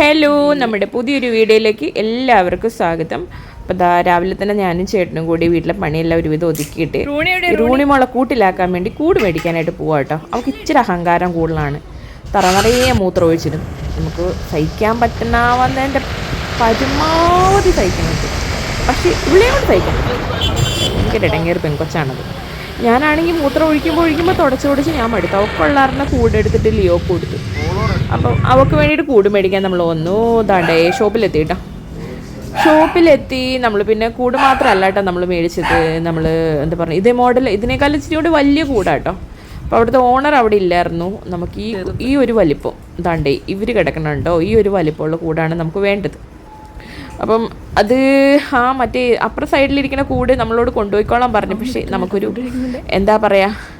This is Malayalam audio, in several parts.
ഹലോ നമ്മുടെ പുതിയൊരു വീഡിയോയിലേക്ക് എല്ലാവർക്കും സ്വാഗതം. അപ്പോൾ ദാ രാവിലെ തന്നെ ഞാനും ചേട്ടനും കൂടി വീട്ടിലെ പണിയെല്ലാം ഒരുവിധം ഒതുക്കിയിട്ട് റൂണി മോളെ കൂട്ടിലാക്കാൻ വേണ്ടി കൂട് മേടിക്കാനായിട്ട് പോവാം കേട്ടോ. അവൾക്ക് ഇച്ചിരി അഹങ്കാരം കൂടുതലാണ്. തറ നിറയെ മൂത്രം ഒഴിച്ചിടും. നമുക്ക് സഹിക്കാൻ പറ്റുന്നാവുന്നതിന്റെ പരമാവധി സഹിക്കുന്നുണ്ട് പക്ഷേ ഇവിടെയോട് കൂടെ എനിക്ക് ഇടങ്ങേറി പെങ്കൊച്ചാണത് ഞാനാണെങ്കിൽ മൂത്രം ഒഴിക്കുമ്പോൾ ഒഴിക്കുമ്പോൾ തുടച്ചു തുടച്ച് ഞാൻ മടുത്തു. അവൾക്കുള്ളാറിനെ കൂടെടുത്തിട്ട് ലിയോ കൊടുത്തു. അപ്പം അവൾക്ക് വേണ്ടിയിട്ട് കൂട് മേടിക്കാൻ നമ്മൾ വന്നു. ദാണ്ടേ ഷോപ്പിലെത്തി കേട്ടോ ഷോപ്പിലെത്തി നമ്മൾ പിന്നെ കൂട് മാത്രമല്ല കേട്ടോ നമ്മൾ മേടിച്ചത്. നമ്മൾ എന്താ പറയുക ഇതേ മോഡൽ ഇതിനേക്കാൾ ഇച്ചിരി കൂടി വലിയ കൂടാട്ടോ അപ്പോൾ അവിടുത്തെ ഓണർ അവിടെ ഇല്ലായിരുന്നു. നമുക്ക് ഈ ഈ ഒരു വലിപ്പം ദാണ്ടേ ഇവർ കിടക്കണുണ്ടോ ഈ ഒരു വലിപ്പമുള്ള കൂടാണ് നമുക്ക് വേണ്ടത്. അപ്പം അത് ആ മറ്റേ അപ്പുറ സൈഡിലിരിക്കുന്ന കൂട് നമ്മളോട് കൊണ്ടുപോയിക്കോളാൻ പറഞ്ഞു. പക്ഷേ നമുക്കൊരു എന്താ പറയുക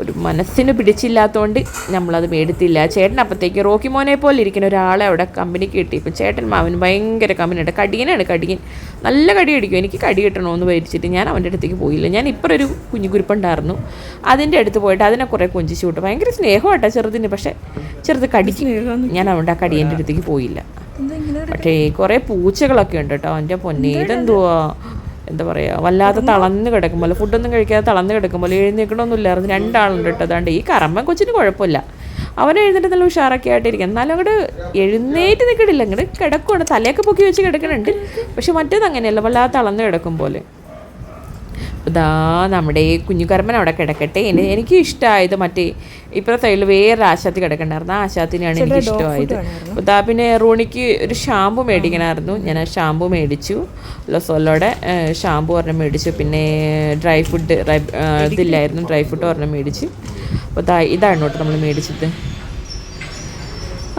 ഒരു മനസ്സിന് പിടിച്ചില്ലാത്തതുകൊണ്ട് നമ്മളത് മേടിത്തില്ല. ചേട്ടൻ അപ്പോഴത്തേക്ക് റോക്കി മോനെ പോലെ ഇരിക്കുന്ന ഒരാളെ അവിടെ കമ്പനി കിട്ടി. ഇപ്പം ചേട്ടൻ അവൻ ഭയങ്കര കമ്പനിയുണ്ട് കടിയനാണ് കടിയൻ. നല്ല കടി അടിക്കും. എനിക്ക് കടി കിട്ടണമെന്ന് വരിച്ചിട്ട് ഞാൻ അവന്റെ അടുത്തേക്ക് പോയില്ല. ഞാൻ ഇപ്പം ഒരു കുഞ്ഞു കുരുപ്പുണ്ടായിരുന്നു. അതിന്റെ അടുത്ത് പോയിട്ട് അതിനെ കുറേ കൊഞ്ചിച്ചു വിട്ടു ഭയങ്കര സ്നേഹമാട്ടോ ചെറുതിന്. പക്ഷേ ചെറുത് കടിക്കും ഞാൻ അവന്റെ ആ കടിയന്റെ അടുത്തേക്ക് പോയില്ല. പക്ഷേ കുറേ പൂച്ചകളൊക്കെ ഉണ്ട് കേട്ടോ. അവന്റെ പൊന്നേ. ഇതെന്തുവാ? എന്താ പറയുക വല്ലാതെ തളന്ന് കിടക്കുമ്പോൾ ഫുഡൊന്നും കഴിക്കാതെ തളന്ന് കിടക്കുമ്പോൾ എഴുന്നേക്കണമൊന്നുമില്ലായിരുന്നു. രണ്ടാളുണ്ട് കേട്ടോ. ഈ കറമ്പൻ കൊച്ചിന് കുഴപ്പമില്ല. അവൻ എഴുന്നേറ്റ് നല്ല ഉഷാറൊക്കെ ആയിട്ടിരിക്കും. എന്നാലും അങ്ങോട്ട് എഴുന്നേറ്റ് നിൽക്കണില്ല അങ്ങോട്ട് കിടക്കുവാണ്. തലയൊക്കെ പൊക്കി വെച്ച് കിടക്കണുണ്ട്. പക്ഷെ മറ്റേത് അങ്ങനെയല്ല വല്ലാതെ തളന്ന് കിടക്കും പോലെ ഇതാ നമ്മുടെ ഈ കുഞ്ഞുകർമ്മൻ അവിടെ കിടക്കട്ടെ. എനി എനിക്ക് ഇഷ്ടമായത് മറ്റേ ഇപ്പുറത്തെ വേറെ ആശാത്തി കിടക്കണ്ടായിരുന്നു. ആ ആശാത്തിനെയാണ് എനിക്ക് ഇഷ്ടമായത്. ഇതാ പിന്നെ റൂണിക്ക് ഒരു ഷാമ്പു മേടിക്കണമായിരുന്നു ഞാൻ ആ ഷാമ്പു മേടിച്ചു. ലൊസോലോടെ ഷാമ്പു ഒരെണ്ണം മേടിച്ചു. പിന്നെ ഡ്രൈ ഫുഡ് ഇതില്ലായിരുന്നു. ഡ്രൈ ഫുഡ് ഒരെണ്ണം മേടിച്ച്. അപ്പോൾ ഇതാ ഇതാണ് കേട്ടോ നമ്മൾ മേടിച്ചത്.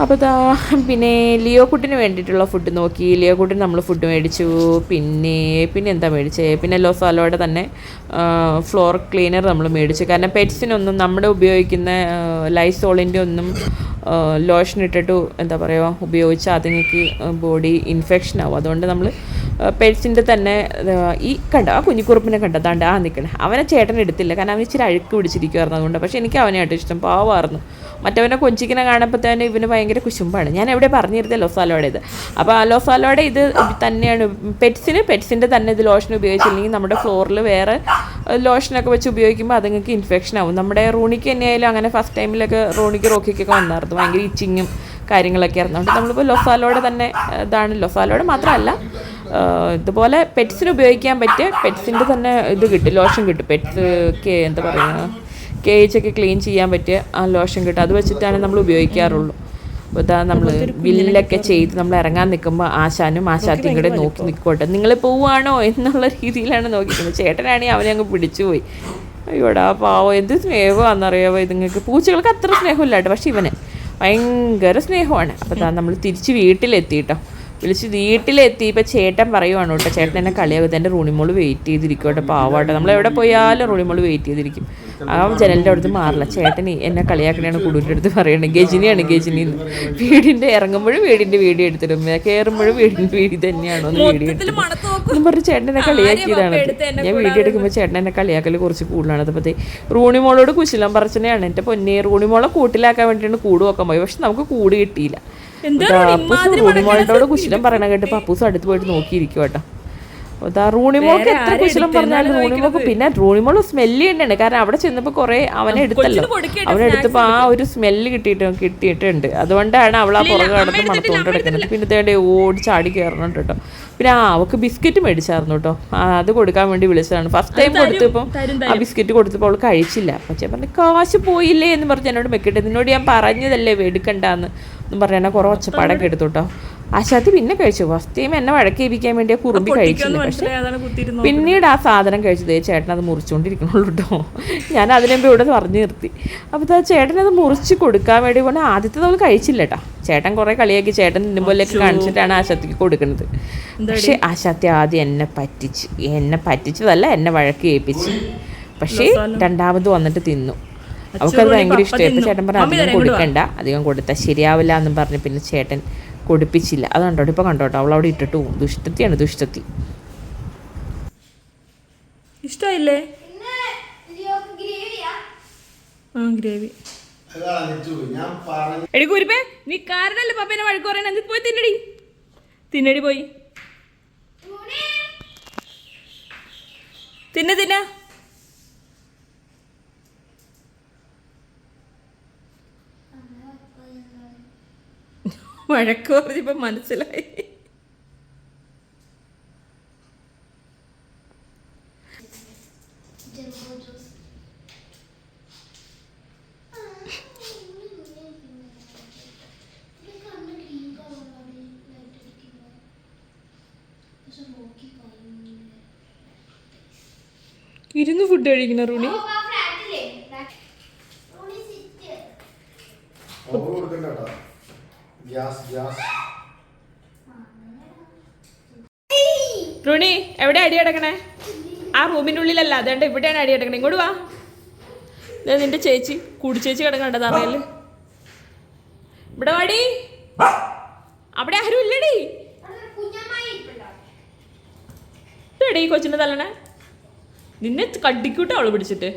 അപ്പോൾ ഇതാ പിന്നെ ലിയോ കുട്ടിന് വേണ്ടിയിട്ടുള്ള ഫുഡ് നോക്കി. ലിയോ കുട്ടിന് നമ്മൾ ഫുഡ് മേടിച്ചു. പിന്നെ പിന്നെ എന്താ മേടിച്ചേ? പിന്നെ ലോസാലോയുടെ തന്നെ ഫ്ലോർ ക്ലീനർ നമ്മൾ മേടിച്ചു. കാരണം പെറ്റ്സിനൊന്നും നമ്മുടെ ഉപയോഗിക്കുന്ന ലൈസോളിന്റെ ഒന്നും ലോഷൻ ഇട്ടിട്ട് എന്താ പറയുക ഉപയോഗിച്ചാൽ അതുങ്ങൾക്ക് ബോഡി ഇൻഫെക്ഷൻ ആവും. അതുകൊണ്ട് നമ്മൾ പെറ്റ്സിന്റെ തന്നെ ഈ കണ്ട ആ കുഞ്ഞിക്കുറുപ്പിനെ കണ്ടതാണ്ട് ആ നിൽക്കണേ അവനെ ചേട്ടൻ എടുത്തില്ല കാരണം അവൻ ഇച്ചിരി അഴുക്ക് പിടിച്ചിരിക്കുമായിരുന്നു അതുകൊണ്ട്. പക്ഷേ എനിക്ക് അവനായിട്ട് ഇഷ്ടം പാവമായിരുന്നു മറ്റവനെ കൊഞ്ചിക്കിനെ കാണുമ്പോൾ തന്നെ ഇവന് ഭയങ്കര കുശുമ്പാണ്. ഞാൻ എവിടെ പറഞ്ഞിരുന്നത് ലോസാലോയുടെ ഇത്. അപ്പോൾ ആ ലോസാലോടെ ഇത് തന്നെയാണ് പെറ്റ്സിന് പെറ്റ്സിന്റെ തന്നെ ഇത് ലോഷൻ ഉപയോഗിച്ചില്ലെങ്കിൽ നമ്മുടെ ഫ്ലോറിൽ വേറെ ലോഷനൊക്കെ വെച്ച് ഉപയോഗിക്കുമ്പോൾ അതുങ്ങൾക്ക് ഇൻഫെക്ഷൻ ആവും. നമ്മുടെ റൂണിക്ക് തന്നെയായാലും അങ്ങനെ ഫസ്റ്റ് ടൈമിലൊക്കെ റൂണിക്ക് റോക്കിക്കൊക്കെ വന്നായിരുന്നു. ഭയങ്കര ഇച്ചിങ്ങും കാര്യങ്ങളൊക്കെ ആയിരുന്നു. അതുകൊണ്ട് നമ്മളിപ്പോൾ ലൊസാലോയുടെ തന്നെ ഇതാണ് ലൊസാലോയുടെ മാത്രമല്ല ഇതുപോലെ പെറ്റ്സിന് ഉപയോഗിക്കാൻ പറ്റിയ പെറ്റ്സിന്റെ തന്നെ ഇത് കിട്ടും ലോഷൻ കിട്ടും. പെറ്റ്സ് എന്താ പറയുക കേജൊക്കെ ക്ലീൻ ചെയ്യാൻ പറ്റിയ ആ ലോഷൻ കിട്ടും. അത് വെച്ചിട്ടാണ് നമ്മൾ ഉപയോഗിക്കാറുള്ളൂ. അപ്പോൾ ഇതാ നമ്മൾ ബില്ലൊക്കെ ചെയ്ത് നമ്മൾ ഇറങ്ങാൻ നിൽക്കുമ്പോൾ ആശാനും ആശാത്തിയും കൂടെ നോക്കി നിൽക്കോട്ടെ നിങ്ങൾ പോവുകയാണോ എന്നുള്ള രീതിയിലാണ് നോക്കിക്കുന്നത് ചേട്ടനാണെങ്കിൽ അവനെ അങ്ങ് പിടിച്ചു പോയി. അയ്യോടാ പാവോ. എന്ത് സ്നേഹമാണെന്നറിയാവോ ഇതുങ്ങൾക്ക്? പൂച്ചകൾക്ക് അത്ര സ്നേഹമില്ല കേട്ടോ പക്ഷെ ഇവന് ഭയങ്കര സ്നേഹമാണ്. അപ്പോൾ നമ്മൾ തിരിച്ച് വീട്ടിലെത്തി കേട്ടോ വിളിച്ച് വീട്ടിലെത്തി. ഇപ്പം ചേട്ടൻ പറയുവാണ് കേട്ടോ ചേട്ടൻ എന്നെ കളിയാകും എന്റെ റൂണിമോൾ വെയിറ്റ് ചെയ്തിരിക്കും കേട്ടോ പാവാട്ടോ നമ്മൾ എവിടെ പോയാലും റൂണിമോൾ വെയിറ്റ് ചെയ്തിരിക്കും. ആ ജനലിന്റെ അടുത്ത് മാറില്ല. ചേട്ടൻ എന്നെ കളിയാക്കണെയാണ് കുടുവിന്റെ അടുത്ത് പറയണത്. ഗജിനിയാണ് ഗജിനി വീടിന്റെ ഇറങ്ങുമ്പോഴും വീടിന്റെ വീഡിയോ എടുത്തിടും. കയറുമ്പോഴും വീടിന്റെ വീഡിയോ തന്നെയാണോ എന്ന് വീഡിയോ എടുത്തിടും. എന്ന് ചേട്ടൻ എന്നെ കളിയാക്കിയതാണ്. ഞാൻ വീഡിയോ എടുക്കുമ്പോൾ ചേട്ടൻ എന്നെ കളിയാക്കൽ കുറച്ച് കൂടുതലാണ്. അതപ്പോഴത്തേ റൂണിമോളോട് കുശലം പറച്ചനെയാണ് എന്റെ പൊന്നേ റൂണിമോളെ കൂട്ടിലാക്കാൻ വേണ്ടിയിട്ടാണ് കൂട് നോക്കാൻ പോയി പക്ഷെ നമുക്ക് കൂട് കിട്ടിയില്ല. റൂണിമോളോട് കുശലം പറയണ കേട്ട് പപ്പൂസ് അടുത്ത് പോയിട്ട് നോക്കിയിരിക്കും കേട്ടോ. അതാ റൂണിമോൾക്ക് എത്ര കുശലം പറഞ്ഞാലും റൂണിമോക്ക് പിന്നെ റൂണിമോൾ സ്മെല്ല് തന്നെയാണ്. കാരണം അവിടെ ചെന്നപ്പോൾ കുറേ അവനെ എടുത്തല്ലോ. അവനെ എടുത്തപ്പോൾ ആ ഒരു സ്മെല്ല് കിട്ടിയിട്ട് കിട്ടിയിട്ടുണ്ട്. അതുകൊണ്ടാണ് അവൾ ആ പുറകെ കടന്ന് മണത്തോണ്ട് കിടക്കുന്നത് പിന്നെ തേടെ ഓടി ചാടി കയറണുണ്ട് കേട്ടോ. പിന്നെ ആ അവക്ക് ബിസ്ക്കറ്റ് മേടിച്ചായിരുന്നു കേട്ടോ. ആ അത് കൊടുക്കാൻ വേണ്ടി വിളിച്ചതാണ്. ഫസ്റ്റ് ടൈം കൊടുത്തപ്പോൾ ആ ബിസ്ക്കറ്റ് കൊടുത്തപ്പോൾ അവൾ കഴിച്ചില്ല. പക്ഷേ പറഞ്ഞു കാശ് പോയില്ലേ എന്ന് പറഞ്ഞ് എന്നോട് വെക്കട്ടെ നിന്നോട് ഞാൻ പറഞ്ഞതല്ലേ എടുക്കണ്ടെന്ന് എന്ന് പറഞ്ഞാൽ കുറേ ഒച്ചപ്പാടൊക്കെ എടുത്തു കേട്ടോ ആശാത്തി പിന്നെ കഴിച്ചു. ഫസ്റ്റ് ടൈം എന്നെ വഴക്കേപ്പിക്കാൻ വേണ്ടി കുറുമ്പി കഴിച്ചില്ല? പക്ഷെ പിന്നീട് ആ സാധനം കഴിച്ചത് ചേട്ടൻ അത് മുറിച്ചുകൊണ്ടിരിക്കണുള്ളൂ കേട്ടോ ഞാൻ അതിനുമ്പ് ഇവിടെ പറഞ്ഞു നിർത്തി. അപ്പോൾ ആ ചേട്ടൻ അത് മുറിച്ച് കൊടുക്കാൻ വേണ്ടി കൊണ്ട് ആദ്യത്തെ നമ്മൾ കഴിച്ചില്ല കേട്ടോ ചേട്ടൻ കുറേ കളിയാക്കി ചേട്ടൻ നിന്നുപോലെയൊക്കെ കാണിച്ചിട്ടാണ് ആശാത്തിക്ക് കൊടുക്കുന്നത്. പക്ഷേ ആശാത്തി ആദ്യം എന്നെ പറ്റിച്ച് എന്നെ പറ്റിച്ചതല്ല എന്നെ വഴക്കേൽപ്പിച്ച് പക്ഷേ രണ്ടാമത് വന്നിട്ട് തിന്നു. അവൾക്കത് ഭയങ്കര ഇഷ്ടമായി. ചേട്ടൻ പറഞ്ഞു അധികം കൊടുക്കണ്ട. അധികം കൊടുത്താൽ ശരിയാവില്ല എന്നും പറഞ്ഞ് പിന്നെ ചേട്ടൻ കൊടുപ്പിച്ചില്ല. അത് കണ്ടോട്ടോ ഇപ്പോൾ കണ്ടോട്ടോ അവൾ അവിടെ ഇട്ടിട്ട് പോകും. ദുഷ്ടത്തിയാണ് ദുഷ്ടത്തി ഇഷ്ടമായില്ലേ ഗ്രേവി. എടി കുരിപ്പേ നീ കാരണല്ലേ പപ്പേനെ വഴക്ക് പറയണ? എന്നിട്ട് പോയി തിന്നടി. തിന്നടി പോയി. തിന്ന തിന്ന. വഴക്ക് പറഞ്ഞപ്പോൾ മനസ്സിലായി. ഇരുന്ന് ഫുഡ് കഴിക്കണ റൂണി. ഓ കൊടുക്കണ്ട ഗ്യാസ് ഗ്യാസ്. റുണി എവിടെ അടി അടക്കണേ ആ റൂമിന്റെ ഉള്ളിലല്ല അതുകൊണ്ട് ഇവിടെയാണ് അടി അടക്കണേ ഇങ്ങോട്ട് വാ. ദേ നിന്റെ ചേച്ചി കൂടി ചേച്ചി കിടക്കണ്ടത് അറിയൽ ഇവിടെ വാടി. അവിടെ ആരും ഇല്ലടി. എടീ കൊച്ചിന്റെ തല്ലണേ. നിന്നെ കടിക്കൂട്ടോ അവൾ പിടിച്ചിട്ട്.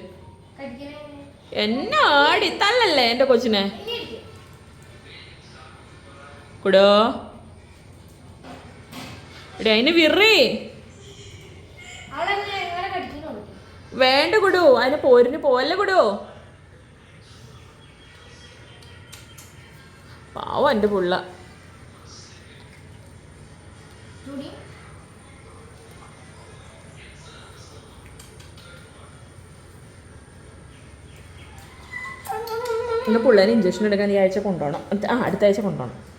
എന്നാടി തല്ലല്ലേ എന്റെ കൊച്ചിനെ? കുടോ. എടി അതിന് വിറി. വേണ്ട കുടു. അതിന് പോരിന് പോവല്ലേ കുടു. പാവം എന്റെ പുള്ള. എന്റെ പുള്ളേനെ ഇഞ്ചക്ഷൻ എടുക്കാൻ ഈ ആഴ്ച കൊണ്ടുപോകണം ആ അടുത്ത ആഴ്ച കൊണ്ടുപോകണം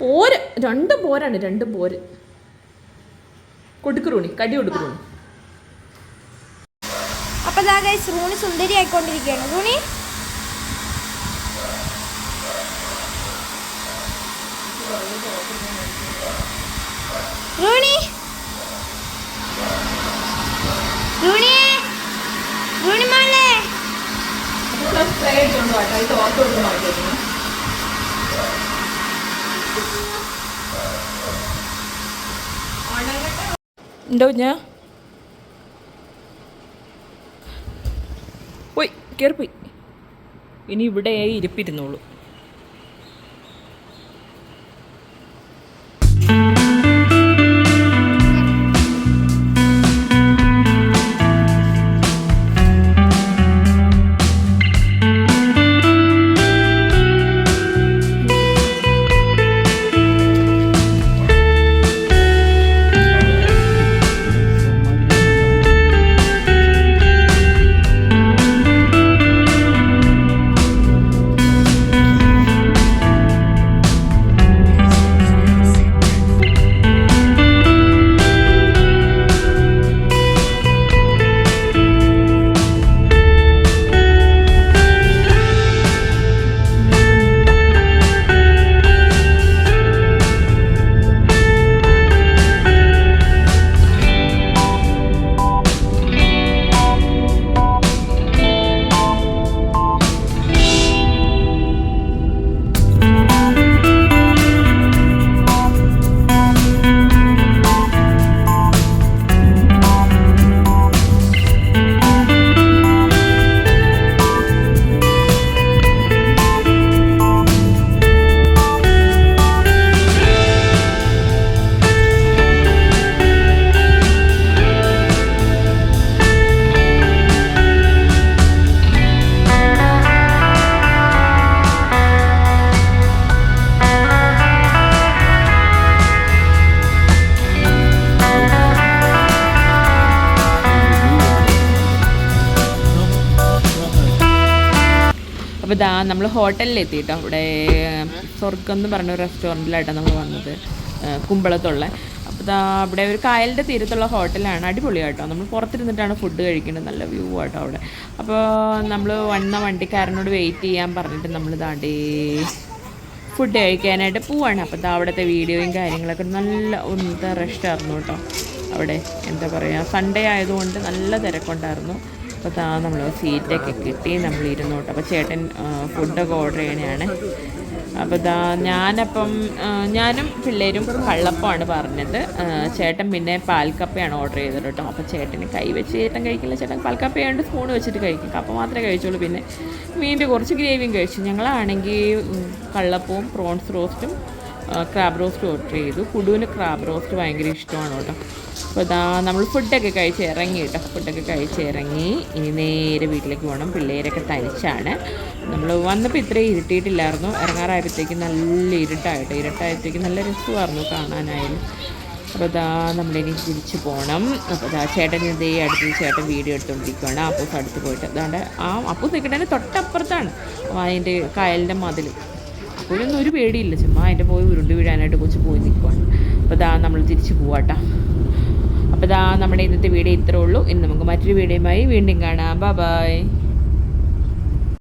പോര് രണ്ട് പോരാണ് രണ്ട് പോര്. കൊടുക്കുറൂണി കടി കൊടുക്കുറൂണി അപ്പൊ റൂണി സുന്ദരി ആയിക്കൊണ്ടിരിക്കുകയാണ്. റൂണി? റൂണി? റൂണി? റൂണി മോളെ. ഉണ്ടോ ഞാൻ? പോയി കയറിപ്പോയി ഇനി ഇവിടെ ഇരിപ്പിരുന്നോളൂ. അപ്പോൾ ഇതാ നമ്മൾ ഹോട്ടലിൽ എത്തിയിട്ടോ ഇവിടെ സ്വർഗം എന്ന് പറഞ്ഞ ഒരു റെസ്റ്റോറന്റിലായിട്ടാണ് നമ്മൾ വന്നത്. കുമ്പളത്തുള്ള. അപ്പോൾ ഇതാ അവിടെ ഒരു കായലിന്റെ തീരത്തുള്ള ഹോട്ടലാണ്. അടിപൊളി അടിപൊളിയാട്ടോ. നമ്മൾ പുറത്തിരുന്നിട്ടാണ് ഫുഡ് കഴിക്കുന്നത്. നല്ല വ്യൂ ആട്ടോ അവിടെ. അപ്പോൾ നമ്മൾ വന്ന വണ്ടിക്കാരനോട് വെയിറ്റ് ചെയ്യാൻ പറഞ്ഞിട്ട് നമ്മൾ താണ്ടേ ഫുഡ് കഴിക്കാനായിട്ട് പോവാണ്. അപ്പോൾ ഇതാ അവിടുത്തെ വീഡിയോയും കാര്യങ്ങളൊക്കെ നല്ല ഒന്നത്തെ റെസ്റ്റായിരുന്നു കേട്ടോ. അവിടെ എന്താ പറയുക സൺഡേ ആയതുകൊണ്ട് നല്ല തിരക്കുണ്ടായിരുന്നു. അപ്പോൾ താ നമ്മൾ സീറ്റൊക്കെ കിട്ടി നമ്മൾ ഇരുന്നോട്ട് അപ്പോൾ ചേട്ടൻ ഫുഡൊക്കെ ഓർഡർ ചെയ്യണതാണ് അപ്പോൾ ഇതാ ഞാനപ്പം ഞാനും പിള്ളേരും കള്ളപ്പമാണ് പറഞ്ഞത്. ചേട്ടൻ പിന്നെ പാൽക്കപ്പയാണ് ഓർഡർ ചെയ്തത് കേട്ടോ. അപ്പോൾ ചേട്ടന് കൈ വെച്ച് ചേട്ടൻ കഴിക്കില്ല. ചേട്ടൻ പാൽക്കപ്പയായിട്ട് സ്പൂൺ വെച്ചിട്ട് കഴിക്കും. കപ്പ മാത്രമേ കഴിച്ചുള്ളൂ. പിന്നെ മീന്റെ കുറച്ച് ഗ്രേവിയും കഴിച്ചു. ഞങ്ങളാണെങ്കിൽ കള്ളപ്പവും പ്രോൺസ് റോസ്റ്റും ക്രാബ് റോസ്റ്റും ഓർഡർ ചെയ്തു. കുടുവിന് ക്രാബ് റോസ്റ്റ് ഭയങ്കര ഇഷ്ടമാണ് കേട്ടോ. അപ്പോൾ ഇതാ നമ്മൾ ഫുഡൊക്കെ കഴിച്ച് ഇറങ്ങി കേട്ടോ. ഫുഡൊക്കെ കഴിച്ച് ഇറങ്ങി. ഇനി നേരെ വീട്ടിലേക്ക് പോകണം പിള്ളേരൊക്കെ തനിച്ചാണ്. നമ്മൾ വന്നപ്പോൾ ഇത്രയും ഇരുട്ടിയിട്ടില്ലായിരുന്നു. ഇറങ്ങാറായപ്പോഴത്തേക്കും നല്ല ഇരുട്ടായിട്ട്. ഇരുട്ടായപ്പോഴത്തേക്കും നല്ല രസമായിരുന്നു കാണാനായാലും. അപ്പോൾ ഇതാ നമ്മളിനി തിരിച്ചു പോകണം അപ്പോൾ ഇതാ ചേട്ടൻ ഇതേ അടുത്ത് ചേട്ടൻ വീഡിയോ എടുത്തുകൊണ്ടിരിക്കുകയാണ് അപ്പോൾ അടുത്ത് പോയിട്ട് അതുകൊണ്ട് ആ അപ്പൂസ് നിൽക്കണതിന് തൊട്ടപ്പുറത്താണ്. അതിന്റെ കായലിന്റെ മതിൽ അപ്പോഴൊന്നും ഒരു പേടിയില്ല. ചുമ്മാ അതിന്റെ പോയി ഉരുണ്ട് വീഴാനായിട്ട് കൊച്ചു പോയി നിൽക്കുവാണ് അപ്പോൾ ഇതാ നമ്മൾ തിരിച്ചു പോവാട്ടാ. അപ്പോൾ ഇതാ നമ്മുടെ ഇന്നത്തെ വീഡിയോ ഇത്രേ ഉള്ളൂ. ഇന്ന് നമുക്ക് മറ്റൊരു വീഡിയോയുമായി വീണ്ടും കാണാം. ബൈ